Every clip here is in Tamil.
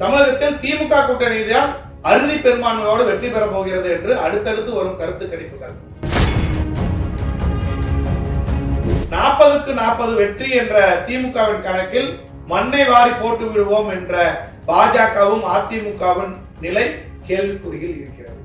தமிழகத்தில் திமுக கூட்டணி தான் அறுதி பெரும்பான்மையோடு வெற்றி பெற போகிறது என்று அடுத்தடுத்து வரும் கருத்து கணிப்புகள். நாற்பதுக்கு நாற்பது வெற்றி என்ற திமுகவின் கணக்கில் மண்ணை வாரி போட்டு விடுவோம் என்ற பாஜகவும் அதிமுகவின் நிலை கேள்விக்குறியில் இருக்கிறது.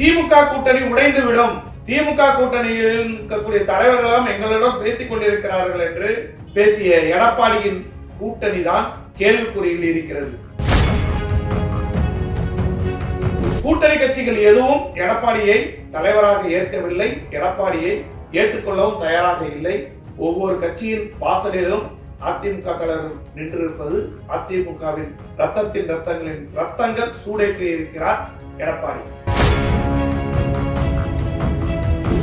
திமுக கூட்டணி உடைந்து விடும். திமுக கூட்டணியில் இருக்கக்கூடிய தலைவர்களும் எங்களிடம் பேசிக் கொண்டிருக்கிறார்கள் என்று பேசிய எடப்பாடியின் கூட்டணி தான் கேள்விக்குறியில் இருக்கிறது. கூட்டணி கட்சிகள் எதுவும் எடப்பாடியை தலைவராக ஏற்கவில்லை. எடப்பாடியை ஏற்றுக்கொள்ளவும் தயாராக இல்லை. ஒவ்வொரு கட்சியின் வாசலிலும் அதிமுக தலைவர் நின்றிருப்பது அதிமுகவின் ரத்தத்தின் ரத்தங்களின் ரத்தங்கள் சூடேற்றி இருக்கிறார் எடப்பாடி.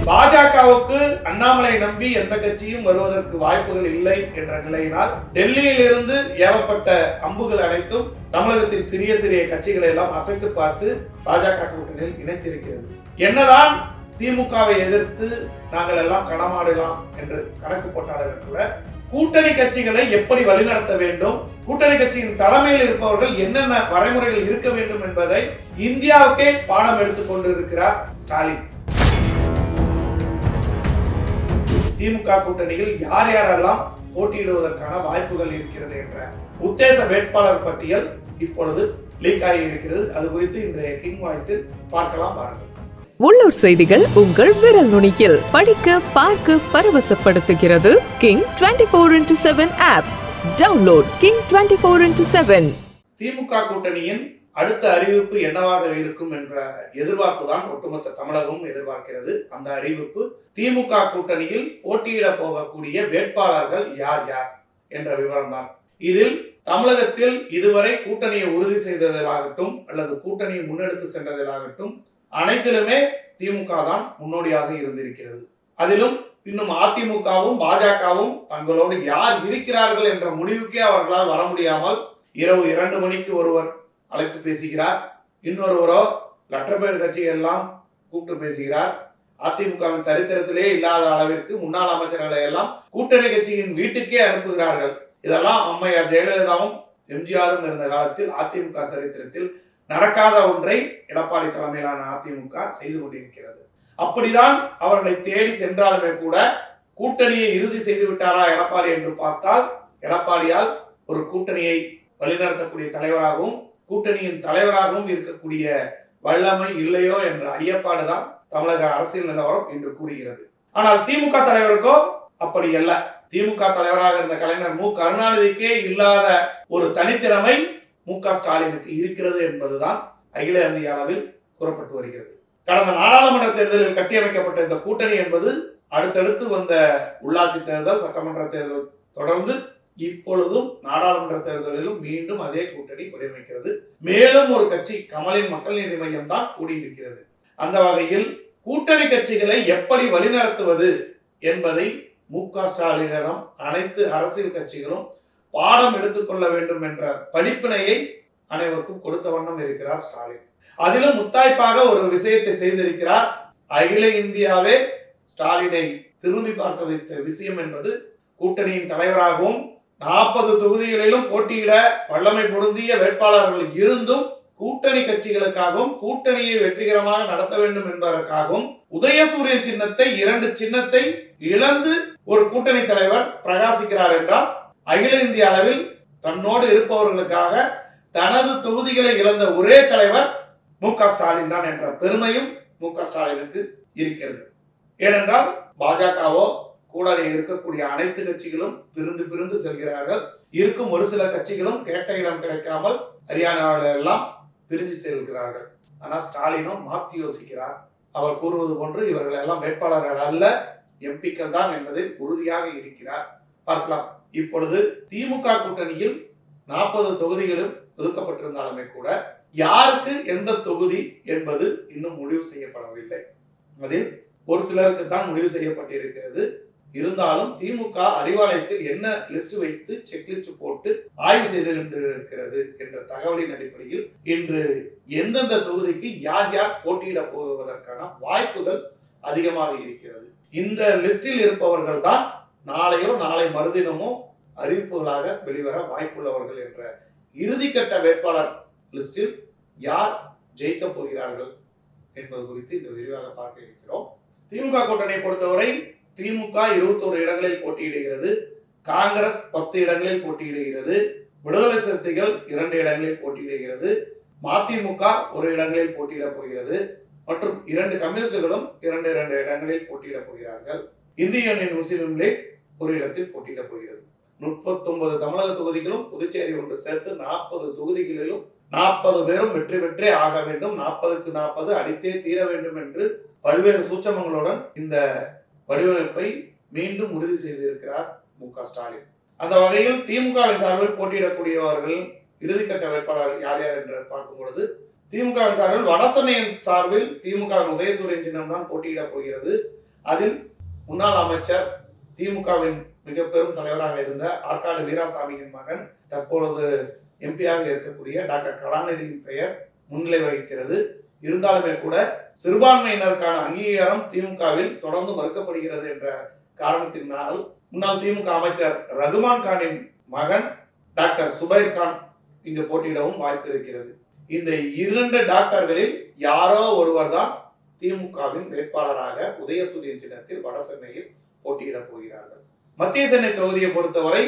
பாஜகவுக்கு அண்ணாமலை நம்பி எந்த கட்சியும் வருவதற்கு வாய்ப்புகள் இல்லை என்ற நிலையினால் டெல்லியில் இருந்து ஏவப்பட்ட அம்புகள் அனைத்தும் தமிழகத்தின் சிறிய சிறிய கட்சிகளை எல்லாம் அசைத்து பார்த்து பாஜக கூட்டணியில் இணைத்திருக்கிறது. என்னதான் திமுகவை எதிர்த்து நாங்கள் எல்லாம் களமாடலாம் என்று கணக்கு போட்டார்கள் கூட கூட்டணி கட்சிகளை எப்படி வழிநடத்த வேண்டும் கூட்டணி கட்சியின் தலைமையில் இருப்பவர்கள் என்னென்ன வரைமுறைகள் இருக்க வேண்டும் என்பதை இந்தியாவுக்கே பாடம் எடுத்துக் கொண்டிருக்கிறார் ஸ்டாலின். திமுக கூட்டணியில் யார் யாரெல்லாம் போட்டியிடுவதற்கான வாய்ப்புகள் இருக்கிறது என்ற உத்தேச வேட்பாளர் பட்டியல் இப்பொழுது லீக் ஆகி இருக்கிறது. அது குறித்து இன்றைய கிங் வாய்ஸில் பார்க்கலாம் பாருங்கள் உள்ளூர் செய்திகள் உங்கள் விரல் நுனியில். படிக்க பார்க்க பரவசப்படுத்துகிறது king twenty four into seven app download king twenty four into seven திமுக கூட்டணியின் அடுத்த அறிவிப்பு என்னவாக இருக்கும் என்ற எதிர்பார்ப்பு தான் ஒட்டுமொத்த தமிழகமும் எதிர்பார்க்கிறது. அந்த அறிவிப்பு திமுக கூட்டணியில் போட்டியிட போகக்கூடிய வேட்பாளர்கள் யார் யார் என்ற விவரம்தான். இதில் தமிழகத்தில் இதுவரை கூட்டணியை உறுதி செய்ததிலாகட்டும் அல்லது கூட்டணியை முன்னெடுத்து சென்றதிலாகட்டும் அனைத்திலுமே திமுக தான் முன்னோடியாக இருந்திருக்கிறது. அதிலும் இன்னும் அதிமுகவும் பாஜகவும் தங்களோடு யார் இருக்கிறார்கள் என்ற முடிவுக்கே அவர்களால் வர முடியாமல் இரவு இரண்டு மணிக்கு ஒருவர் அழைத்து பேசுகிறார். இன்னொருவரோ லட்டர்பேடு கட்சியெல்லாம் கூப்பிட்டு பேசுகிறார். அதிமுகவின் சரித்திரத்திலே இல்லாத அளவிற்கு முன்னாள் அமைச்சர்களை எல்லாம் கூட்டணி கட்சியின் வீட்டுக்கே அனுப்புகிறார்கள். இதெல்லாம் அம்மையார் ஜெயலலிதாவும் எம்ஜிஆரும் இருந்த காலத்தில் அதிமுக சரித்திரத்தில் நடக்காத ஒன்றை எடப்பாடி தலைமையிலான அதிமுக செய்து கொண்டிருக்கிறது. அப்படிதான் அவர்களை தேடி சென்றாலுமே கூட கூட்டணியை இறுதி செய்து விட்டாரா எடப்பாடி என்று பார்த்தால் எடப்பாடியால் ஒரு கூட்டணியை வழிநடத்தக்கூடிய தலைவராகவும் கூட்டணியின் தலைவராகவும் இருக்கக்கூடிய வல்லமை இல்லையோ என்ற ஐயப்பாடு தான் தமிழக அரசியல் நிலவரம் என்று கூறுகிறது. ஆனால் திமுக தலைவருக்கோ அப்படி அல்ல. திமுக தலைவராக இருந்த கலைஞர் மு. கருணாநிதிக்கே இல்லாத ஒரு தனித்திறமை மு. க. ஸ்டாலினுக்கு இருக்கிறது என்பதுதான் அகில இந்திய அளவில் கூறப்பட்டு வருகிறது. கடந்த நாடாளுமன்ற தேர்தலில் கட்டியமைக்கப்பட்ட இந்த கூட்டணி என்பது அடுத்தடுத்து வந்த உள்ளாட்சி தேர்தல் சட்டமன்ற தேர்தல் தொடர்ந்து இப்பொழுதும் நாடாளுமன்ற தேர்தலிலும் மீண்டும் அதே கூட்டணி வடிவமைக்கிறது மேலும் ஒரு கட்சி கமலின் மக்கள் நீதி மையம் தான் கூடியிருக்கிறது. அந்த வகையில் கூட்டணி கட்சிகளை எப்படி வழிநடத்துவது என்பதை மு க ஸ்டாலினிடம் அனைத்து அரசியல் கட்சிகளும் பாடம் எடுத்துக்கொள்ள வேண்டும் என்ற படிப்பினையை அனைவருக்கும் கொடுத்த வண்ணம் இருக்கிறார் ஸ்டாலின். அதிலும் முத்தாய்ப்பாக ஒரு விஷயத்தை செய்திருக்கிறார். அகில இந்தியாவே ஸ்டாலினை திரும்பி பார்க்க வைத்த விஷயம் என்பது கூட்டணியின் தலைவராகவும் நாற்பது தொகுதிகளிலும் போட்டியிட வல்லமை பொருந்திய வேட்பாளர்கள் இருந்தும் கூட்டணி கட்சிகளுக்காகவும் கூட்டணியை வெற்றிகரமாக நடத்த வேண்டும் என்பதற்காகவும் உதயசூரியன் சின்னத்தை இரண்டு சின்னத்தை இழந்து ஒரு கூட்டணி தலைவர் பிரகாசிக்கிறார் என்றால் அகில இந்திய அளவில் தன்னோடு இருப்பவர்களுக்காக தனது தொகுதிகளை இழந்த ஒரே தலைவர் மு க ஸ்டாலின் தான் என்ற பெருமையும் மு க ஸ்டாலினுக்கு இருக்கிறது. ஏனென்றால் பாஜகவோ கூடவே இருக்கக்கூடிய அனைத்து கட்சிகளும் பிரிந்து பிரிந்து செல்கிறார்கள். இருக்கும் ஒரு சில கட்சிகளும் கேட்ட இடம் கிடைக்காமல் ஹரியானாவிலெல்லாம் பிரிஞ்சு செல்கிறார்கள். ஆனால் ஸ்டாலினும் மாற்றி யோசிக்கிறார். அவர் கூறுவது போன்று இவர்கள் எல்லாம் வேட்பாளர்கள் அல்ல எம்பிக்கள் தான் என்பதில் உறுதியாக இருக்கிறார். பார்க்கலாம். இப்பொழுது திமுக கூட்டணியில் நாற்பது தொகுதிகளும் ஒதுக்கப்பட்டிருந்தாலுமே கூட யாருக்கு எந்த தொகுதி என்பது இன்னும் முடிவு செய்யப்படவில்லை. அதில் ஒரு சிலருக்கு தான் முடிவு செய்யப்பட்டிருக்கிறது. இருந்தாலும் திமுக அறிவாலயத்தில் என்ன லிஸ்ட் வைத்து செக்லிஸ்ட் போட்டு ஆய்வு செய்து கொண்டிருக்கிறது என்ற தகவலின் அடிப்படையில் இன்று எந்தெந்த தொகுதிக்கு யார் யார் போட்டியிட போவதற்கான வாய்ப்புகள் அதிகமாக இருக்கிறது. இந்த லிஸ்டில் இருப்பவர்கள் தான் நாளையோ நாளை மறுதினமோ அறிவிப்புகளாக வெளிவர வாய்ப்புள்ளவர்கள் என்ற இறுதிக்கட்ட வேட்பாளர் லிஸ்டில் யார் ஜெயிக்க போகிறார்கள் என்பது குறித்து இந்த விரிவாக பார்க்க இருக்கிறோம். திமுக கூட்டணியை பொறுத்தவரை திமுக இருபத்தோரு இடங்களில் போட்டியிடுகிறது காங்கிரஸ் பத்து இடங்களில் போட்டியிடுகிறது விடுதலை சிறுத்தைகள் இரண்டு இடங்களில் போட்டியிடுகிறது மதிமுக ஒரு இடங்களில் போட்டியிடப் போகிறது மற்றும் இரண்டு கம்யூனிஸ்டுகளும் இரண்டு இரண்டு இடங்களில் போட்டியிடப் போகிறார்கள். இந்திய யூனியன் முஸ்லீம் லீக் ஒரு இடத்தில் போட்டியிடப் போகிறது. முப்பத்தொன்பது தமிழக தொகுதிகளும் புதுச்சேரி ஒன்று சேர்த்து நாற்பது தொகுதிகளிலும் நாற்பது பேரும் வெற்றி பெற்றே ஆக வேண்டும். நாற்பதுக்கு நாற்பது அடித்தே தீர வேண்டும் என்று பல்வேறு சூச்சமங்களுடன் இந்த வடிவமைப்பை மீண்டும் உறுதி செய்திருக்கிறார் மு க ஸ்டாலின். அந்த வகையில் திமுகவின் சார்பில் போட்டியிடக்கூடியவர்கள் இறுதிக்கட்ட வேட்பாளர் யார் யார் என்று பார்க்கும் பொழுது திமுகவின் சார்பில் வடசென்னையின் சார்பில் திமுகவின் உதயசூரியன் சின்னம் தான் போட்டியிடப் போகிறது. அதில் முன்னாள் அமைச்சர் திமுகவின் மிக பெரும் தலைவராக இருந்த ஆற்காடு வீராசாமியின் மகன் தற்பொழுது எம்பியாக இருக்கக்கூடிய டாக்டர் கலாநிதியின் பெயர் முன்னிலை வகிக்கிறது. இருந்தாலுமே கூட சிறுபான்மையினருக்கான அங்கீகாரம் திமுகவில் தொடர்ந்து மறுக்கப்படுகிறது என்ற காரணத்தினால் முன்னாள் திமுக அமைச்சர் ரகுமான் கானின் மகன் டாக்டர் சுபைர் கான் இங்கு போட்டியிடவும் வாய்ப்பு இருக்கிறது. இந்த இரண்டு டாக்டர்களில் யாரோ ஒருவர் தான் திமுகவின் வேட்பாளராக உதயசூரியன் சின்னத்தில் வட சென்னையில் போட்டியிடப் போகிறார்கள். மத்திய சென்னை தொகுதியை பொறுத்தவரை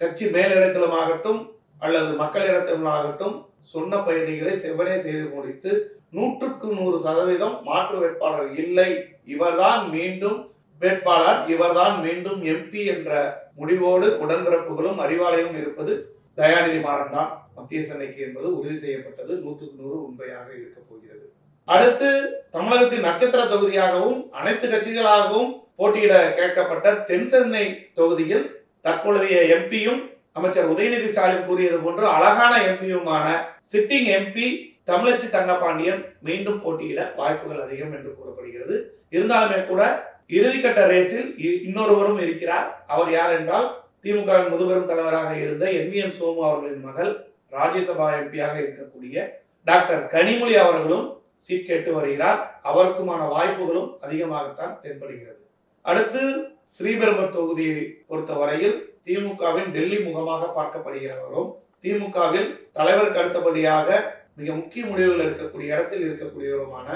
கட்சி மேலிடத்திலுமாகட்டும் அல்லது மக்களிடத்திலுமாகட்டும் சொன்ன பயணிகளை செவ்வனே செய்து முடித்து நூற்றுக்கு நூறு சதவீதம் மாற்று வேட்பாளர் இல்லை. இவர்தான் மீண்டும் வேட்பாளர் இவர்தான் மீண்டும் எம்பி என்ற முடிவோடு உடன்பிறப்புகளும் அறிவாலயம் இருப்பது தயாநிதி மாறன் தான். மத்திய சென்னைக்கு என்பது உறுதி செய்யப்பட்டது. நூற்றுக்கு நூறு உண்மையாக இருக்க போகிறது. அடுத்து தமிழகத்தின் நட்சத்திர தொகுதியாகவும் அனைத்து கட்சிகளாகவும் போட்டியிட கேட்கப்பட்ட தென் சென்னை தொகுதியில் தற்பொழுதைய எம்பியும் அமைச்சர் உதயநிதி ஸ்டாலின் கூறியது போன்று அழகான எம்பியுமான சிட்டிங் எம்பி தமிழச்சி தங்கபாண்டியன் மீண்டும் போட்டியிட வாய்ப்புகள் அதிகம் என்று கூறப்படுகிறது. இருந்தாலுமே கூட இறுதிக்கட்ட ரேஸில் இ- இன்னொருவரும் இருக்கிறார். அவர் யார் என்றால் திமுக முதுபெரும் தலைவராக இருந்த எம். சோமு அவர்களின் மகள் ராஜ்யசபா எம்பியாக இருக்கக்கூடிய டாக்டர் கனிமொழி அவர்களும் சீட் கேட்டு வருகிறார். அவருக்குமான வாய்ப்புகளும் அதிகமாகத்தான் தென்படுகிறது. அடுத்து ஸ்ரீபெரும்பர் தொகுதியை பொறுத்தவரையில் திமுகவின் டெல்லி முகமாக பார்க்கப்படுகிறவரும் திமுகவில் தலைவருக்கு அடுத்தபடியாக மிக முக்கிய முடிவுகள் இருக்கக்கூடிய இடத்தில் இருக்கக்கூடியவருமான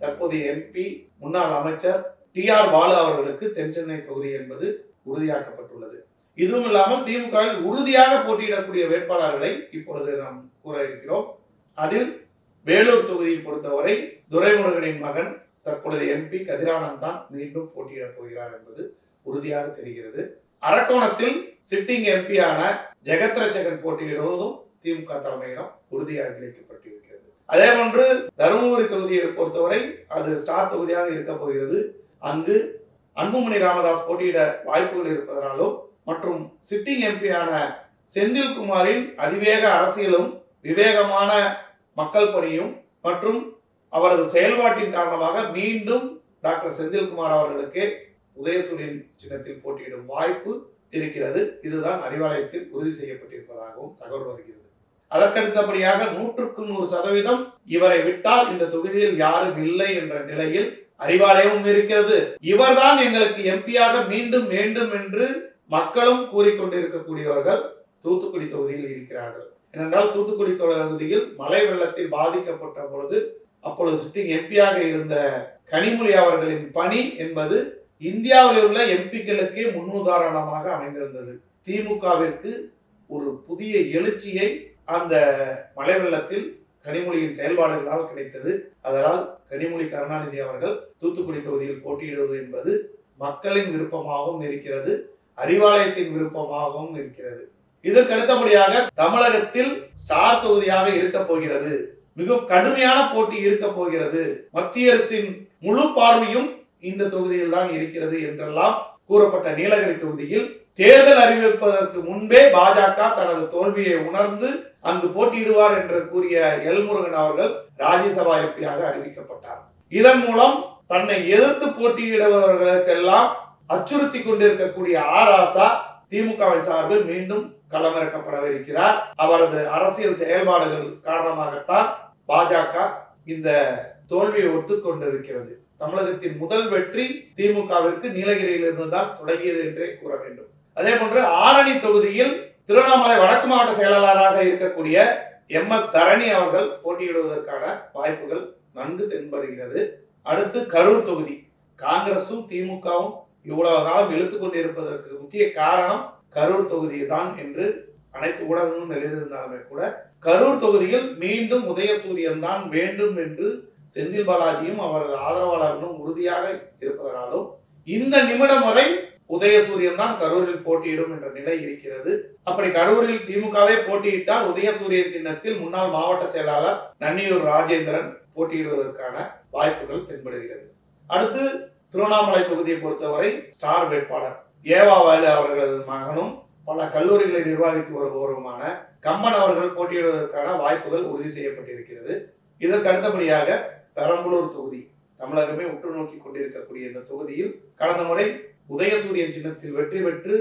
தற்போதைய எம்பி முன்னாள் அமைச்சர் டி ஆர் பாலு அவர்களுக்கு தென் சென்னை தொகுதி என்பது உறுதியாக்கப்பட்டுள்ளது. இதுவும் இல்லாமல் திமுகவில் உறுதியாக போட்டியிடக்கூடிய வேட்பாளர்களை இப்பொழுது நாம் கூற இருக்கிறோம். அதில் வேலூர் தொகுதியை பொறுத்தவரை துரைமுருகனின் மகன் தற்பொழுது எம்பி கதிரானந்த் தான் மீண்டும் போட்டியிடப் போகிறார் என்பது உறுதியாக தெரிகிறது. அரக்கோணத்தில் சிட்டிங் எம்பியான ஜெகத் ரட்சகன் போட்டியிடுவதும் திமுக தலைமையிடம் உறுதியாக அளிக்கப்பட்டிருக்கிறது அதே போன்று தருமபுரி தொகுதியை பொறுத்தவரை அது ஸ்டார் தொகுதியாக இருக்க போகிறது. அங்கு அன்புமணி ராமதாஸ் போட்டியிட வாய்ப்புகள் இருப்பதனாலும் மற்றும் சிட்டிங் எம்பியான செந்தில்குமாரின் அதிவேக அரசியலும் விவேகமான மக்கள் பணியும் மற்றும் அவரது செயல்பாட்டின் காரணமாக மீண்டும் டாக்டர் செந்தில்குமார் அவர்களுக்கு உதயசூரியன் சின்னத்தில் போட்டியிடும் வாய்ப்பு இருக்கிறது. இதுதான் அறிவாலயத்தில் உறுதி செய்யப்பட்டிருப்பதாகவும் தகவல் வருகிறது. அதற்கடுத்தபடியாக நூற்றுக்கு நூறு சதவீதம் இவரை விட்டால் இந்த தொகுதியில் யாரும் இல்லை என்ற நிலையில் அறிவாலயமும் இருக்கிறது. இவர்தான் எங்களுக்கு எம்பியாக மீண்டும் வேண்டும் என்று மக்களும் கூறிக்கொண்டிருக்கக்கூடியவர்கள் தூத்துக்குடி தொகுதியில் இருக்கிறார்கள். ஏனென்றால் தூத்துக்குடி தொகுதியில் மழை வெள்ளத்தில் பாதிக்கப்பட்ட பொழுது அப்பொழுது சிட்டிங் எம்பியாக இருந்த கனிமொழி அவர்களின் பணி என்பது இந்தியாவில் உள்ள எம்பிக்களுக்கே முன்னுதாரணமாக அமைந்திருந்தது. திமுகவிற்கு ஒரு புதிய எழுச்சியை அந்த மழை வெள்ளத்தில் கனிமொழியின் செயல்பாடுகளால் கிடைத்தது. அதனால் கனிமொழி கருணாநிதி அவர்கள் தூத்துக்குடி தொகுதியில் போட்டியிடுவது என்பது மக்களின் விருப்பமாகவும் இருக்கிறது அறிவாலயத்தின் விருப்பமாகவும் இருக்கிறது. இதற்கு அடுத்தபடியாக தமிழகத்தில் ஸ்டார் தொகுதியாக இருக்க போகிறது. மிகவும் கடுமையான போட்டி இருக்க போகிறது. மத்திய அரசின் முழு பார்வையும் இந்த தொகுதியில் தான் இருக்கிறது என்றெல்லாம் கூறப்பட்ட நீலகிரி தொகுதியில் தேர்தல் அறிவிப்பதற்கு முன்பே பாஜக தனது தோல்வியை உணர்ந்து அங்கு போட்டியிடுவார் என்று கூறிய எல்முருகன் அவர்கள் ராஜ்யசபா எம்பியாக அறிவிக்கப்பட்டார். இதன் மூலம் தன்னை எதிர்த்து போட்டியிடுபவர்களுக்கெல்லாம் அச்சுறுத்தி கொண்டிருக்கக்கூடிய ஆர் ஆசா திமுகவின் சார்பில் மீண்டும் களமிறக்கப்படவிருக்கிறார். அவரது அரசியல் செயல்பாடுகள் காரணமாகத்தான் பாஜக இந்த தோல்வியை ஒத்துக்கொண்டிருக்கிறது தமிழகத்தின் முதல் வெற்றி திமுகவிற்கு நீலகிரியிலிருந்து தான் தொடங்கியது என்றே கூற வேண்டும். அதே போன்று ஆரணி தொகுதியில் திருவண்ணாமலை வடக்கு மாவட்ட செயலாளராக இருக்கக்கூடிய எம் எஸ் தரணி அவர்கள் போட்டியிடுவதற்கான வாய்ப்புகள் நன்கு தென்படுகிறது. அடுத்து கரூர் தொகுதி. காங்கிரஸும் திமுகவும் இவ்வளவு காலம் இழுத்து கொண்டிருப்பதற்கு முக்கிய காரணம் கரூர் தொகுதி தான் என்று அனைத்து ஊடகங்களும் எழுதியிருந்தாலுமே கூட கரூர் தொகுதியில் மீண்டும் உதயசூரியன் தான் வேண்டும் என்று செந்தில் பாலாஜியும் அவரது ஆதரவாளர்களும் உறுதியாக இருப்பதனாலும் இந்த நிமிடம் வரை உதயசூரியன் தான் கரூரில் போட்டியிடும் என்ற நிலை இருக்கிறது. அப்படி கரூரில் திமுகவே போட்டியிட்டால் உதயசூரியன் சின்னத்தில் முன்னாள் மாவட்ட செயலாளர் நன்னியூர் ராஜேந்திரன் போட்டியிடுவதற்கான வாய்ப்புகள் தென்படுகிறது. அடுத்து திருவண்ணாமலை தொகுதியை பொறுத்தவரை ஸ்டார் வேட்பாளர் ஏவா வேலு அவர்களது மகனும் பல கல்லூரிகளை நிர்வகித்து வருபவருமான கம்மன் அவர்கள் போட்டியிடுவதற்கான வாய்ப்புகள் உறுதி செய்யப்பட்டிருக்கிறது. இதற்கு அடுத்தபடியாக பெரம்பலூர் தொகுதி தமிழகமே உற்று நோக்கி கொண்டிருக்கக்கூடிய இந்த தொகுதியில் கடந்த முறை உதயசூரியன் சின்னத்தில் வெற்றி பெற்று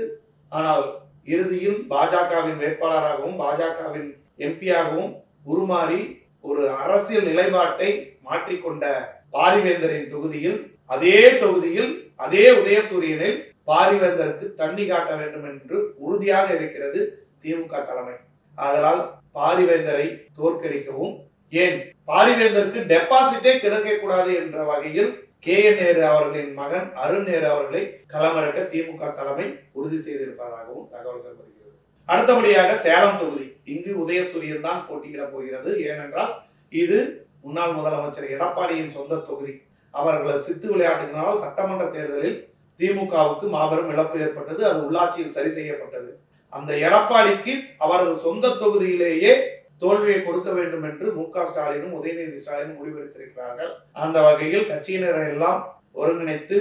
ஆனால் இறுதியில் பாஜகவின் வேட்பாளராகவும் பாஜகவின் எம்பியாகவும் உருமாறி ஒரு அரசியல் நிலைப்பாட்டை மாற்றிக்கொண்ட பாரிவேந்தரின் தொகுதியில் அதே தொகுதியில் அதே உதயசூரியனில் பாரிவேந்தருக்கு தண்ணி காட்ட வேண்டும் என்று உறுதியாக இருக்கிறது திமுக தலைமை. அதனால் பாரிவேந்தரை தோற்கடிக்கவும். ஏன்? பாரிவேந்தருக்கு டெபாசிட்டே கிடைக்கக்கூடாது என்ற வகையில் கே என் நேரு அவர்களின் மகன் அருண் நேரு அவர்களை களமிறக்க திமுக தலைமை உறுதி செய்திருப்பதாகவும் தகவல்கள் வருகிறது அடுத்தபடியாக சேலம் தொகுதி. இங்கு உதயசூரியன் தான் போட்டியிடப் போகிறது. ஏனென்றால் இது முன்னாள் முதலமைச்சர் எடப்பாடியின் சொந்த தொகுதி. அவர்களது சித்து விளையாட்டுகளால் சட்டமன்ற தேர்தலில் திமுகவுக்கு மாபெரும் இழப்பு ஏற்பட்டது. அது உள்ளாட்சியில் சரி செய்யப்பட்டது. அந்த எடப்பாடிக்கு அவரது சொந்த தொகுதியிலேயே தோல்வியை கொடுக்க வேண்டும் என்று மு க ஸ்டாலினும் உதயநிதி ஸ்டாலினும் முடிவெடுத்திருக்கிறார்கள். அந்த வகையில் கட்சியினரை எல்லாம் ஒருங்கிணைத்து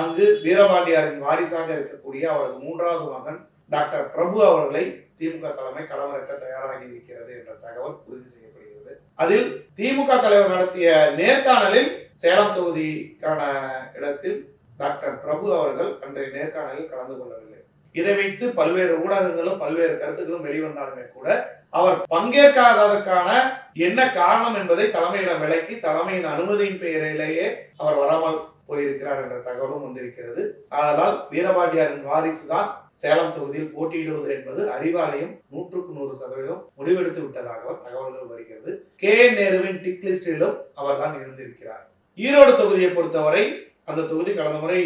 அங்கு வீரபாண்டியாரின் வாரிசாக இருக்கக்கூடிய அவரது மூன்றாவது மகன் டாக்டர் பிரபு அவர்களை திமுக தலைமை களமிறக்க தயாராகி இருக்கிறது என்ற தகவல் உறுதி செய்யப்படுகிறது. அதில் திமுக தலைவர் நடத்திய நேர்காணலில் சேலம் தொகுதிக்கான இடத்தில் டாக்டர் பிரபு அவர்கள் அன்றைய நேர்காணலில் கலந்து கொள்ளவில்லை. இதை வைத்து பல்வேறு ஊடகங்களும் பல்வேறு கருத்துக்களும் வெளிவந்தாலுமே கூட அவர் பங்கேற்காததற்கான என்ன காரணம் என்பதை தலைமையிடம் விளக்கி தலைமையின் அனுமதியின் பெயரிலேயே அவர் வராமல் போயிருக்கிறார் என்ற தகவலும் வந்திருக்கிறது. அதனால் வீரபாண்டியாரின் வாரிசு தான் சேலம் தொகுதியில் போட்டியிடுவது என்பது அறிவாலயம் நூற்றுக்கு நூறு சதவீதம் முடிவெடுத்து விட்டதாக தகவல்கள் வருகிறது. கே. நேருவின் டிக் லிஸ்டிலும் அவர்தான் இருந்திருக்கிறார். ஈரோடு தொகுதியை பொறுத்தவரை அந்த தொகுதி கடந்த முறை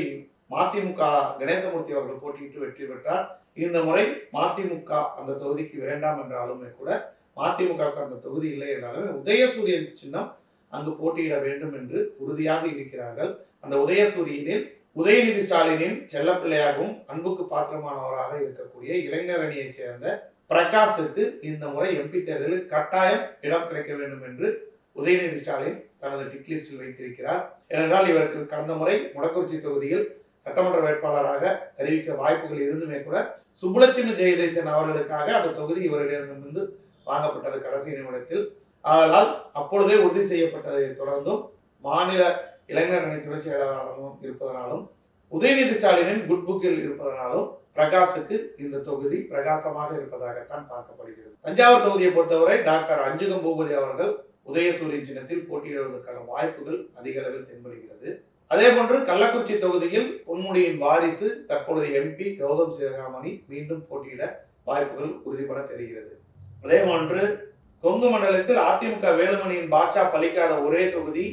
மதிமுக கணேசமூர்த்தி அவர்கள் போட்டியிட்டு வெற்றி பெற்றார். இந்த முறை மதிமுக அந்த தொகுதிக்கு வேண்டாம் என்றாலுமே கூட மதிமுகவுக்கு அந்த தொகுதி இல்லை என்றாலுமே உதயசூரியன் சின்னம் அங்கு போட்டியிட வேண்டும் என்று உறுதியாக இருக்கிறார்கள். அந்த உதயசூரியனில் உதயநிதி ஸ்டாலினின் செல்லப்பிள்ளையாகவும் அன்புக்கு பாத்திரமானவராக இருக்கக்கூடிய இளைஞர் அணியைச் சேர்ந்த பிரகாஷுக்கு இந்த முறை எம்பி தேர்தலில் கட்டாயம் இடம் கிடைக்க வேண்டும் என்று உதயநிதி ஸ்டாலின் தனது டிக்லிஸ்டில் வைத்திருக்கிறார். ஏனென்றால் இவருக்கு கடந்த முறை முடக்குறிச்சி தொகுதியில் சட்டமன்ற வேட்பாளராக அறிவிக்க வாய்ப்புகள் இருந்துமே கூட சுப்புலட்சுமி ஜெயதேசன் அவர்களுக்காக அந்த தொகுதி இவரிடமிருந்து வாங்கப்பட்டது கடைசி நிமிடத்தில். அதனால் அப்பொழுதே உறுதி செய்யப்பட்டதை தொடர்ந்தும் மாநில இளைஞர் அணி துணை செயலாளராகவும் இருப்பதனாலும் உதயநிதி ஸ்டாலினின் குட் புக்கில் இருப்பதனாலும் பிரகாஷுக்கு இந்த தொகுதி பிரகாசமாக இருப்பதாகத்தான் பார்க்கப்படுகிறது. தஞ்சாவூர் தொகுதியை பொறுத்தவரை டாக்டர் அஞ்சுகம் பூபதி அவர்கள் உதயசூரியன் சின்னத்தில் போட்டியிடுவதற்கான வாய்ப்புகள் அதிக அளவில் தென்படுகிறது. அதே போன்று கள்ளக்குறிச்சி தொகுதியில் பொன்முடியின் வாரிசு தற்பொழுது எம்பி கௌதம் சிவகாமணி மீண்டும் போட்டியிட வாய்ப்புகள் உறுதிபட தெரிகிறது. அதே போன்று கொங்கு மண்டலத்தில் அதிமுக வேலுமணியின் பாட்சா பலிக்காத ஒரே தொகுதி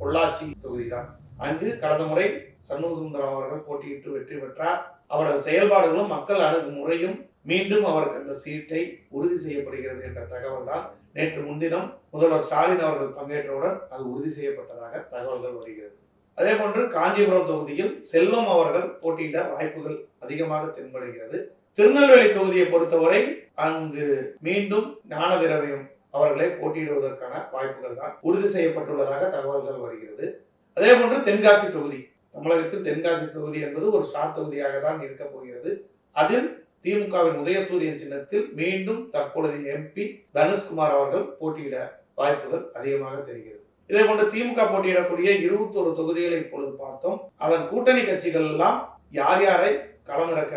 பொள்ளாச்சி தொகுதிதான். அங்கு கடந்த முறை சண்முக சுந்தரம் அவர்கள் போட்டியிட்டு வெற்றி பெற்றார். அவரது செயல்பாடுகளும் மக்கள் அணுகுமுறையும் மீண்டும் அவருக்கு அந்த சீட்டை உறுதி செய்யப்படுகிறது என்ற தகவல் தான் நேற்று முன்தினம் முதல்வர் ஸ்டாலின் அவர்கள் பங்கேற்றவுடன் அது உறுதி செய்யப்பட்டதாக தகவல்கள் வருகிறது. அதே போன்று காஞ்சிபுரம் தொகுதியில் செல்வம் அவர்கள் போட்டியிட வாய்ப்புகள் அதிகமாக தென்படுகிறது. திருநெல்வேலி தொகுதியை பொறுத்தவரை அங்கு மீண்டும் ஞானதிரவியம் அவர்களை போட்டியிடுவதற்கான வாய்ப்புகள் தான் உறுதி செய்யப்பட்டுள்ளதாக தகவல்கள் வருகிறது. அதே போன்று தென்காசி தொகுதி தமிழகத்தில் தென்காசி தொகுதி என்பது ஒரு ஸ்டார் தொகுதியாக தான் இருக்க போகிறது. அதில் திமுகவின் உதயசூரியன் சின்னத்தில் மீண்டும் தற்பொழுதைய எம்பி தனுஷ்குமார் அவர்கள் போட்டியிட வாய்ப்புகள் அதிகமாக தெரிகிறது. இதே போன்று திமுக போட்டியிடக்கூடிய இருபத்தொரு தொகுதிகளை இப்பொழுது பார்த்தோம். அதன் கூட்டணி கட்சிகள் எல்லாம் யார் யாரை களமிறக்க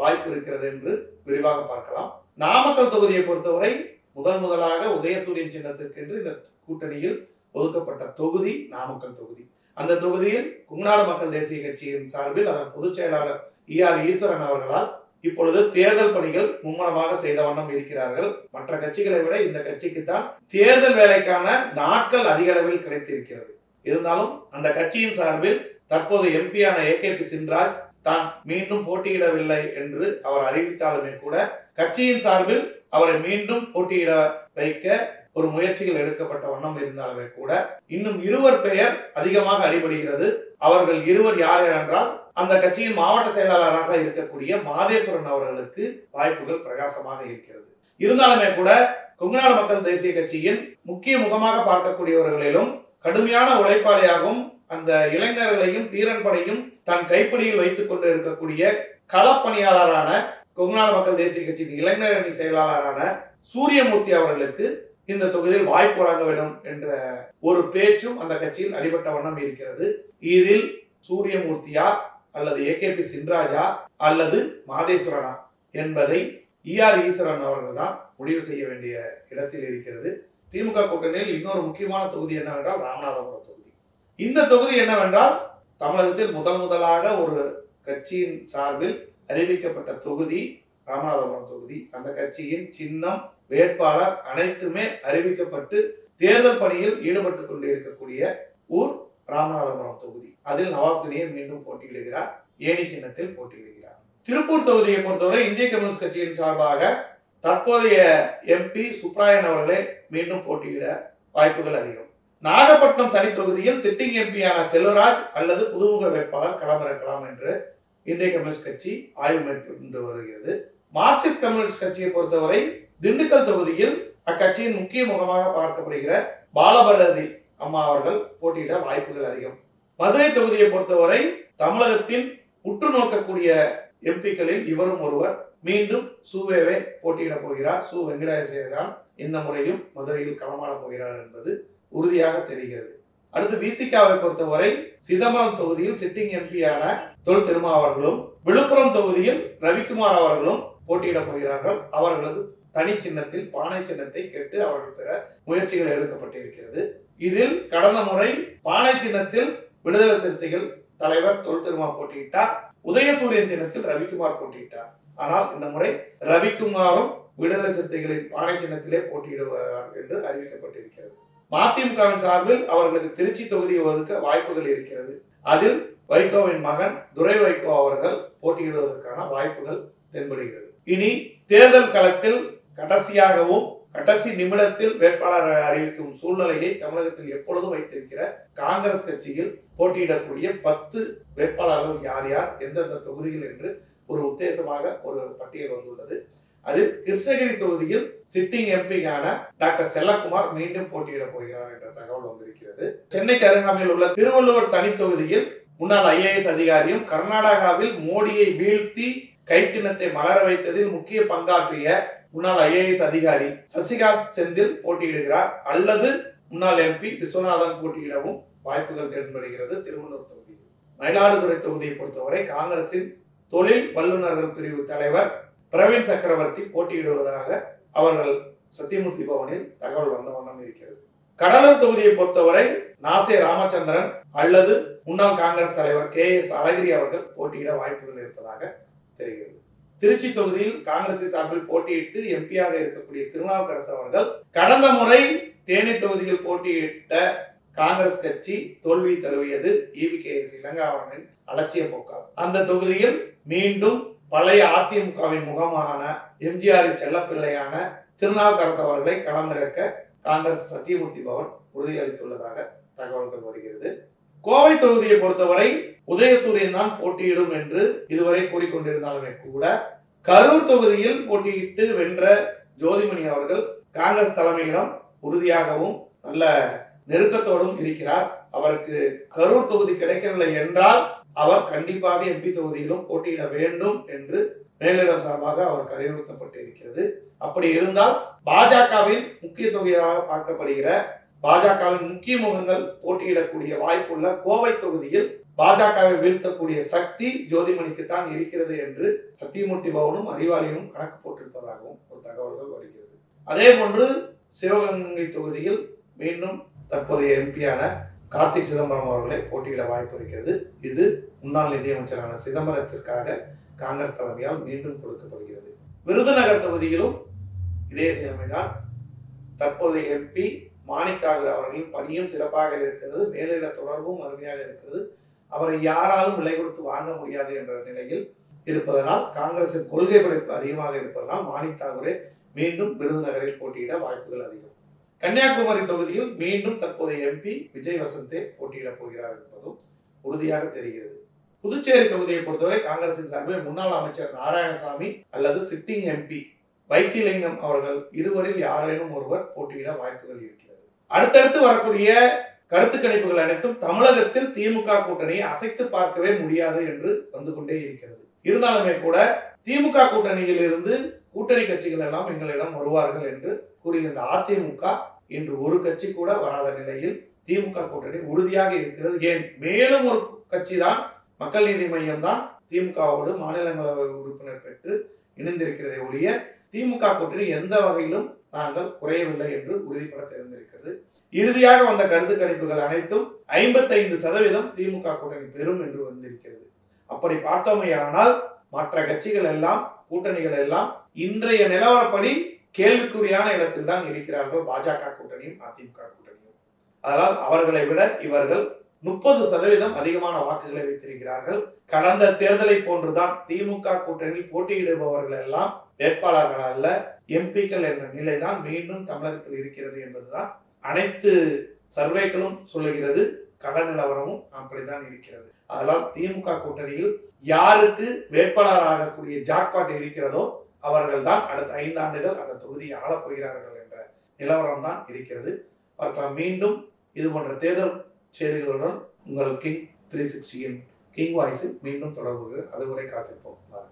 வாய்ப்பு இருக்கிறது என்று விரிவாக பார்க்கலாம். நாமக்கல் தொகுதியை பொறுத்தவரை முதன் முதலாக உதயசூரியன் சின்னத்திற்கென்று இந்த கூட்டணியில் ஒதுக்கப்பட்ட தொகுதி நாமக்கல் தொகுதி. அந்த தொகுதியில் குங்கநாடு மக்கள் தேசிய கட்சியின் சார்பில் அதன் பொதுச் செயலாளர் இ ஆர் ஈஸ்வரன் அவர்களால் இப்பொழுது தேர்தல் பணிகள் மும்முரமாக செய்த வண்ணம் இருக்கிறார்கள். மற்ற கட்சிகளை விட இந்த கட்சிக்கு தான் தேர்தல் வேலைக்கான நாட்கள் அதிக அளவில் கிடைத்திருக்கிறது. இருந்தாலும் அந்த கட்சியின் சார்பில் தற்போது எம்பியான ஏ கே பி சின்ராஜ் தான் மீண்டும் போட்டியிடவில்லை என்று அவர் அறிவித்தாலுமே கூட கட்சியின் சார்பில் அவரை மீண்டும் போட்டியிட வைக்க ஒரு முயற்சிகள் எடுக்கப்பட்ட வண்ணம் இருந்தாலுமே கூட இன்னும் இருவர் பெயர் அதிகமாக அடிபடுகிறது. அவர்கள் இருவர் யார் என்றால் அந்த கட்சியின் மாவட்ட செயலாளராக இருக்கக்கூடிய மாதேஸ்வரன் அவர்களுக்கு வாய்ப்புகள் பிரகாசமாக இருக்கிறது. இருந்தாலுமே கூட கொங்குநாடு மக்கள் தேசிய கட்சியின் முக்கிய முகமாக பார்க்கக்கூடியவர்களிலும் கடுமையான உழைப்பாளியாகவும் அந்த இளைஞர்களையும் தீரன்படையும் தன் கைப்பிடியில் வைத்துக் கொண்டு இருக்கக்கூடிய களப்பணியாளரான கொங்குநாடு மக்கள் தேசிய கட்சியின் இளைஞர் அணி செயலாளரான சூரியமூர்த்தி அவர்களுக்கு இந்த தொகுதியில் வாய்ப்பு வழங்க வேண்டும் என்ற ஒரு பேச்சும் அந்த கட்சியில் அடிபட்ட வண்ணம் இருக்கிறது. இதில் சூரியமூர்த்தியா அல்லது ஏ கே பி சின்ராஜா அல்லது மாதேஸ்வரனா என்பதை ஈஆர் ஈஸ்வரன் அவர்கள் தான் முடிவு செய்ய வேண்டிய இடத்தில் இருக்கிறது. திமுக கூட்டணியில் இன்னொரு முக்கியமான தொகுதி என்னவென்றால் ராமநாதபுரம் தொகுதி. இந்த தொகுதி என்னவென்றால் தமிழகத்தில் முதல் முதலாக ஒரு கட்சியின் சார்பில் அறிவிக்கப்பட்ட தொகுதி ராமநாதபுரம் தொகுதி. அந்த கட்சியின் சின்னம் வேட்பாளர் அனைத்துமே அறிவிக்கப்பட்டு தேர்தல் பணியில் ஈடுபட்டு கொண்டு இருக்கக்கூடிய ஊர் ராமநாதபுரம் தொகுதி. அதில் நவாஸ் கனியன் மீண்டும் போட்டியிடுகிறார். ஏணி சின்னத்தில் போட்டியிடுகிறார். திருப்பூர் தொகுதியை பொறுத்தவரை இந்திய கம்யூனிஸ்ட் கட்சியின் சார்பாக தற்போதைய எம்பி சுப்ராயன் அவர்களே மீண்டும் போட்டியிட வாய்ப்புகள் அதிகம். நாகப்பட்டினம் தனி தொகுதியில் சிட்டிங் எம்பியான செல்வராஜ் அல்லது புதுமுக வேட்பாளர் களமிறக்கலாம் என்று இந்திய கம்யூனிஸ்ட் கட்சி ஆய்வு மேற்கொண்டு வருகிறது. மார்க்சிஸ்ட் கம்யூனிஸ்ட் கட்சியை பொறுத்தவரை திண்டுக்கல் தொகுதியில் அக்கட்சியின் முக்கிய முகமாக பார்க்கப்படுகிற பாலபாரதி அம்மா அவர்கள் போட்டியிட வாய்ப்புகள் அதிகம். மதுரை தொகுதியை பொறுத்தவரை தமிழகத்தின் உற்று நோக்கக்கூடிய எம்பிக்களில் இவரும் ஒருவர். மீண்டும் சூவேவே போட்டியிட போகிறார். சு. வெங்கடேசே தான் இந்த முறையும் மதுரையில் களமாட போகிறார் என்பது உறுதியாக தெரிகிறது. அடுத்து விசிகாவை பொறுத்தவரை சிதம்பரம் தொகுதியில் சிட்டிங் எம்பியான தொல் திருமா அவர்களும் விழுப்புரம் தொகுதியில் ரவிக்குமார் அவர்களும் போட்டியிட போகிறார்கள். அவர்களது தனி சின்னத்தில் பானை சின்னத்தை கேட்டு அவர்கள் பெற முயற்சிகள் எடுக்கப்பட்டிருக்கிறது. இதில் கடந்த முறை பானை சின்னத்தில் விடுதலை சிறுத்தைகள் தலைவர் தொல் திருமா போட்டியிட்டார். உதயசூரியன் சின்னத்தில் ரவிக்குமார் போட்டியிட்டார். ஆனால் இந்த முறை ரவிக்குமாரும் விடுதலை சிறுத்தைகளின் பானை சின்னத்திலே போட்டியிடுவார் என்று அறிவிக்கப்பட்டிருக்கிறது. மதிமுகவின் சார்பில் அவர்களுக்கு திருச்சி தொகுதி ஒதுக்க வாய்ப்புகள் இருக்கிறது. அதில் வைகோவின் மகன் துரை வைகோ அவர்கள் போட்டியிடுவதற்கான வாய்ப்புகள் தென்படுகிறது. இனி தேர்தல் களத்தில் கடைசியாகவும் கடைசி நிமிடத்தில் வேட்பாளரை அறிவிக்கும் சூழ்நிலையை தமிழகத்தில் எப்பொழுதும் வைத்திருக்கிற காங்கிரஸ் கட்சியில் போட்டியிடக்கூடிய பத்து வேட்பாளர்கள் யார் யார் எந்தெந்த தொகுதிகள் என்று ஒரு உத்தேசமாக ஒரு பட்டியல் வந்துள்ளது. அதில் கிருஷ்ணகிரி தொகுதியில் சிட்டிங் எம்பியான டாக்டர் செல்லக்குமார் மீண்டும் போட்டியிட போகிறார் என்ற தகவல் வந்திருக்கிறது. சென்னைக்கு அருகாமையில் உள்ள திருவள்ளுவர் தனி தொகுதியில் முன்னாள் ஐஏஎஸ் அதிகாரியும் கர்நாடகாவில் மோடியை வீழ்த்தி கை சின்னத்தை மலர வைத்ததில் முக்கிய பங்காற்றிய முன்னாள் ஐஏஎஸ் அதிகாரி சசிகாந்த் செந்தில் போட்டியிடுகிறார். அல்லது முன்னாள் எம்பி விஸ்வநாதன் போட்டியிடவும் வாய்ப்புகள் தென்படுகிறது திருவள்ளூர் தொகுதி. மயிலாடுதுறை தொகுதியை பொறுத்தவரை காங்கிரசின் தொழில் வல்லுநர்கள் பிரிவு தலைவர் பிரவீன் சக்கரவர்த்தி போட்டியிடுவதாக அவர்கள் சத்தியமூர்த்தி பவனில் தகவல் வந்த வண்ணம் இருக்கிறது. கடலூர் தொகுதியை பொறுத்தவரை நாசே ராமச்சந்திரன் அல்லது முன்னாள் காங்கிரஸ் தலைவர் கே எஸ் அழகிரி அவர்கள் போட்டியிட வாய்ப்புகள் இருப்பதாக தெரிகிறது. திருச்சி தொகுதியில் காங்கிரசின் சார்பில் போட்டியிட்டு எம்பியாக இருக்கக்கூடிய திருநாவுக்கரசு அவர்கள் கடந்த முறை தேனி தொகுதியில் போட்டியிட்ட காங்கிரஸ் கட்சி தோல்வி தழுவியது இவி கே எஸ் இளங்காவனின் அலட்சிய போக்கால் அந்த தொகுதியில் மீண்டும் பழைய அதிமுகவின் முகமான எம்ஜிஆரின் செல்லப்பிள்ளையான திருநாவுக்கரசு அவர்களை களமிறக்க காங்கிரஸ் சத்தியமூர்த்தி பவன் உறுதியளித்துள்ளதாக தகவல்கள் வருகிறது. கோவை தொகுதியை பொறுத்தவரை உதயசூரியன் தான் போட்டியிடும் என்று இதுவரை கூறிக்கொண்டிருந்தாலுமே கூட கரூர் தொகுதியில் போட்டியிட்டு வென்ற ஜோதிமணி அவர்கள் காங்கிரஸ் தலைமையிடம் உறுதியாகவும் நல்ல நெருக்கத்தோடும் இருக்கிறார். அவருக்கு கரூர் தொகுதி கிடைக்கவில்லை என்றால் அவர் கண்டிப்பாக எம்பி தொகுதியிலும் போட்டியிட வேண்டும் என்று மேலிடம் சார்பாக அவருக்கு அறிவுறுத்தப்பட்டிருக்கிறது. அப்படி இருந்தால் பாஜகவின் முக்கிய தொகுதியாக பார்க்கப்படுகிற பாஜகவின் முக்கிய முகங்கள் போட்டியிடக்கூடிய வாய்ப்புள்ள கோவை தொகுதியில் பாஜகவை வீழ்த்தக்கூடிய சக்தி ஜோதிமணிக்கு தான் இருக்கிறது என்று சத்தியமூர்த்தி பவனும் அறிவாளியும் கணக்கு போட்டிருப்பதாகவும் ஒரு தகவல்கள் வருகிறது. அதே போன்று சிவகங்கை தொகுதியில் மீண்டும் தற்போதைய எம்பியான கார்த்திக் சிதம்பரம் அவர்களை போட்டியிட வாய்ப்பு இருக்கிறது. இது முன்னாள் நிதியமைச்சரான சிதம்பரத்திற்காக காங்கிரஸ் தலைமையால் மீண்டும் கொடுக்கப்படுகிறது. விருதுநகர் தொகுதியிலும் இதே நிலைமைதான். தற்போதைய எம்பி மாணிக்தாகூர் அவர்களின் பணியும் சிறப்பாக இருக்கிறது மேலிட தொடர்பும் அருமையாக இருக்கிறது. அவரை யாராலும் விலை கொடுத்து வாங்க முடியாது என்ற நிலையில் இருப்பதனால் காங்கிரசின் கொள்கை படைப்பு அதிகமாக இருப்பதனால் மாணிக் தாகூரே மீண்டும் விருதுநகரில் போட்டியிட வாய்ப்புகள் அதிகம். கன்னியாகுமரி தொகுதியில் மீண்டும் தற்போதைய எம்பி விஜய் வசந்தே போட்டியிடப் போகிறார் என்பதும் உறுதியாக தெரிகிறது. புதுச்சேரி தொகுதியை பொறுத்தவரை காங்கிரசின் சார்பில் முன்னாள் அமைச்சர் நாராயணசாமி அல்லது சிட்டிங் எம்பி வைத்திலிங்கம் அவர்கள் இருவரில் யாரேனும் ஒருவர் போட்டியிட வாய்ப்புகள் இருக்கிறது. அடுத்தடுத்து வரக்கூடிய கருத்து கணிப்புகள் அனைத்தும் தமிழகத்தில் திமுக கூட்டணியை அசைத்து பார்க்கவே முடியாது என்று வந்து கொண்டே இருக்கிறது. இருந்தாலுமே கூட திமுக கூட்டணியில் இருந்து கூட்டணி கட்சிகள் எல்லாம் எங்களிடம் வருவார்கள் என்று கூறியிருந்த அதிமுக இன்று ஒரு கட்சி கூட வராத நிலையில் திமுக கூட்டணி உறுதியாக இருக்கிறது. ஏன்? மேலும் ஒரு கட்சி தான் மக்கள் நீதி மையம் தான் திமுகவோடு மாநிலங்களவை உறுப்பினர் பெற்று இணைந்திருக்கிறதை ஒழிய திமுக கூட்டணி எந்த வகையிலும் நாங்கள் குறையவில்லை என்று உறுதிப்பட தெரிந்திருக்கிறது. இறுதியாக வந்த கருத்து கணிப்புகள் அனைத்தும் ஐம்பத்தைந்து சதவீதம் திமுக கூட்டணி பெறும் என்று வந்திருக்கிறது. அப்படி பார்த்தோமேயானால் மற்ற கட்சிகள் எல்லாம் கூட்டணிகள் எல்லாம் இன்றைய நிலவரப்படி கேள்விக்குறியான இடத்தில் தான் இருக்கிறார்கள். பாஜக கூட்டணியும் அதிமுக கூட்டணியும். அதனால் அவர்களை விட இவர்கள் முப்பது சதவீதம் அதிகமான வாக்குகளை வைத்திருக்கிறார்கள். கடந்த தேர்தலை போன்றுதான் திமுக கூட்டணியில் போட்டியிடுபவர்கள் எல்லாம் வேட்பாளர்கள் அல்ல எம்பிக்கள் என்ற நிலைதான் மீண்டும் தமிழகத்தில் இருக்கிறது என்பதுதான் அனைத்து சர்வேக்களும் சொல்லுகிறது. கள நிலவரமும் அப்படித்தான் இருக்கிறது. அதனால் திமுக கூட்டணியில் யாருக்கு வேட்பாளர் ஆகக்கூடிய ஜாக்பாட் இருக்கிறதோ அவர்கள் தான் அடுத்த ஐந்தாண்டுகள் அந்த தொகுதியை ஆளப்போகிறார்கள் என்ற நிலவரம் தான் இருக்கிறது. பார்க்கலாம் மீண்டும் இது போன்ற தேர்தல் செய்திகளுடன் உங்கள் கிங் த்ரீ சிக்ஸ்டியின் கிங் வாய்ஸில் மீண்டும் தொடர்பு அதுவரை காத்திருப்போம். வாருங்கள்.